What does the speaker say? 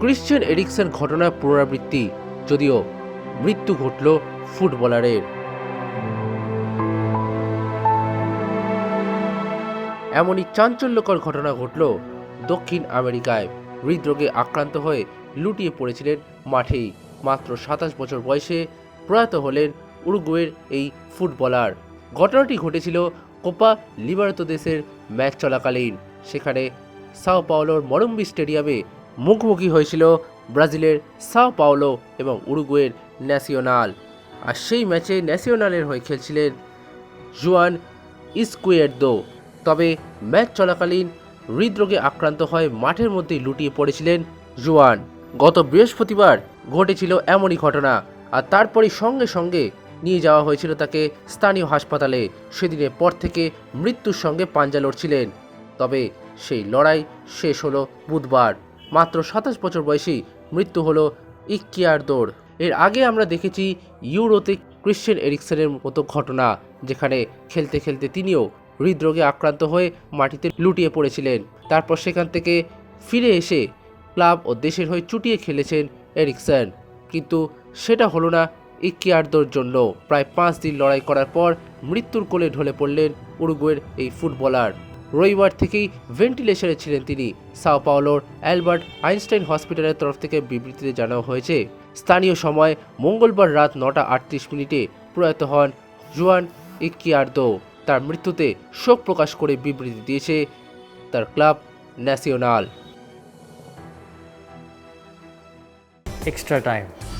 Christian Ericsson ঘটনার পুনরাবৃত্তি, যদিও মৃত্যু ঘটল ফুটবলারের। এমনই চাঞ্চল্যকর ঘটনা ঘটল দক্ষিণ আমেরিকায়। হৃদরোগে আক্রান্ত হয়ে লুটিয়ে পড়েছিলেন মাঠেই। মাত্র সাতাশ বছর বয়সে প্রয়াত হলেন উরুগুয়ের এই ফুটবলার। ঘটনাটি ঘটেছিল কোপা লিবারতো দেশের ম্যাচ চলাকালীন। সেখানে সাও পাওলোর মরম্বি স্টেডিয়ামে মুখোমুখি হয়েছিল ব্রাজিলের সাও পাওলো এবং উরুগুয়ের ন্যাশনাল। আর সেই ম্যাচে ন্যাশনালের হয়ে খেলছিলেন জুয়ান ইস্কুয়ের্দো তবে ম্যাচ চলাকালীন হৃদরোগে আক্রান্ত হয়ে মাঠের মধ্যেই লুটিয়ে পড়েছিলেন জুয়ান। গত বৃহস্পতিবার ঘটেছিল এমনই ঘটনা, আর তারপরে সঙ্গে সঙ্গে নিয়ে যাওয়া হয়েছিল তাকে স্থানীয় হাসপাতালে। সেদিনের পর থেকে মৃত্যুর সঙ্গে পাঞ্জা লড়ছিলেন, তবে সেই লড়াই শেষ হলো বুধবার। মাত্র সাতাশ বছর বয়সী মৃত্যু হলো ইকিয়ারদোর এর আগে আমরা দেখেছি ইউরোতে ক্রিশ্চিয়ান এরিকসনের মতো ঘটনা, যেখানে খেলতে খেলতে তিনিও হৃদরোগে আক্রান্ত হয়ে মাটিতে লুটিয়ে পড়েছিলেন। তারপর সেখান থেকে ফিরে এসে ক্লাব ও দেশের হয়ে চুটিয়ে খেলেছেন এরিকসন। কিন্তু সেটা হলো না ইকিয়ার্দোর জন্য। প্রায় পাঁচ দিন লড়াই করার পর মৃত্যুর কোলে ঢলে পড়লেন উরুগুয়ের এই ফুটবলার। রবিবার থেকেই ভেন্টিলেশনে ছিলেন তিনি। সাও পাওলোর অ্যালবার্ট আইনস্টাইন হসপিটালের তরফ থেকে বিবৃতিতে জানানো হয়েছে, স্থানীয় সময় মঙ্গলবার রাত নটা আটত্রিশ মিনিটে প্রয়াত হন জুয়ান ইকিয়ার্দো তার মৃত্যুতে শোক প্রকাশ করে বিবৃতি দিয়েছে তার club national. Extra time.